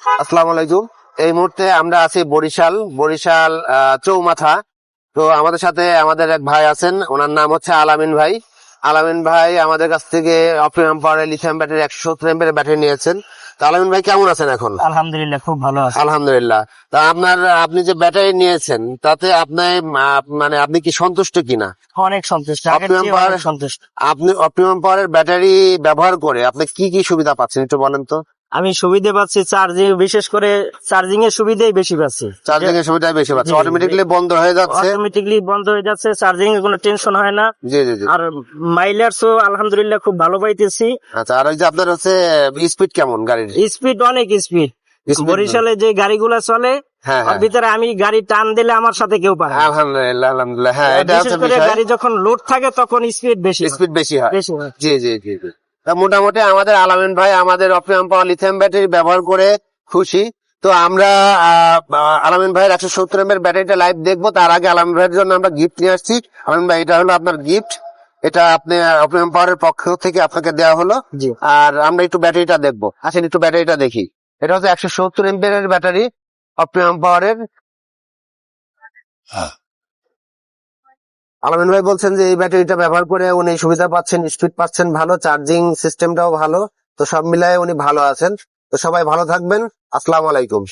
আসসালামু আলাইকুম। এই মুহূর্তে আমরা আছি বরিশাল বরিশাল চৌমাথা। তো আমাদের সাথে আমাদের এক ভাই আছেন ওনার নাম হচ্ছে আলামিন ভাই। আলামিন ভাই আমাদের কাছ থেকে অপটিমাম পাওয়ারের লিথিয়াম ব্যাটারি একশো সত্তর এমপের ব্যাটারি নিয়েছেন। তো আলামিন ভাই কেমন আছেন এখন? আলহামদুলিল্লাহ খুব ভালো আছে। আলহামদুলিল্লাহ। তা আপনার আপনি যে ব্যাটারি নিয়েছেন তাতে আপনি মানে আপনি কি সন্তুষ্ট কিনা? অনেক সন্তুষ্ট power- অনেক সন্তুষ্ট। আপনি অপটিমাম পাওয়ারের ব্যাটারি ব্যবহার করে আপনি কি কি সুবিধা পাচ্ছেন একটু বলেন তো? আমি সুবিধা পাচ্ছি চার্জিং বিশেষ করে চার্জিং এর সুবিধাই বেশি পাচ্ছি। চার্জিং এর সুবিধা বেশি জি। অটোমেটিকলি বন্ধ হয়ে যাচ্ছে। অটোমেটিকলি বন্ধ হয়ে যাচ্ছে চার্জিং এর কোনো টেনশন হয় না। জি জি জি। আর মাইলার্সও আলহামদুলিল্লাহ খুব ভালো পাইতেছি। আচ্ছা আর ওই যে আপনার হচ্ছে স্পিড কেমন গাড়ির? স্পিড অনেক স্পিড বরিশালে যে গাড়িগুলা চলে হ্যাঁ হ্যাঁ। ভিতরে আমি গাড়ি টান দিলে আমার সাথে কেউ পারে আলহামদুলিল্লাহ আলহামদুলিল্লাহ। হ্যাঁ এটা হচ্ছে গাড়ি যখন লোড থাকে তখন স্পিড বেশি স্পিড বেশি হয়। হয়। জি জি জি। তা মোটামুটি আমাদের আলামিন ভাই আমাদের অপটিমাম পাওয়ার লিথিয়াম ব্যাটারি ব্যবহার করে খুশি। তো আমরা আলামিন ভাইয়ের একশো সত্তর এমএর ব্যাটারিটা লাইভ দেখব। তার আগে আলামিন ভাইয়ের জন্য আমরা গিফট নিয়ে আসছি। আলামিন ভাই এটা হলো আপনার গিফট এটা আপনি অপটিমাম পাওয়ারের পক্ষ থেকে আপনাকে দেওয়া হলো। জি। আর আমরা একটু ব্যাটারিটা দেখব। আসেন একটু ব্যাটারিটা দেখি। এটা হচ্ছে একশো সত্তর এমপিয়ারের ব্যাটারি অপটিমাম পাওয়ারের। আলামিন ভাই বলছেন যে, এই ব্যাটারিটা ব্যবহার করে উনি সুবিধা পাচ্ছেন, স্পিড পাচ্ছেন ভালো, চার্জিং সিস্টেমটাও ভালো। তো সব মিলায়ে উনি ভালো আছেন। তো সবাই ভালো থাকবেন। আসসালামু আলাইকুম।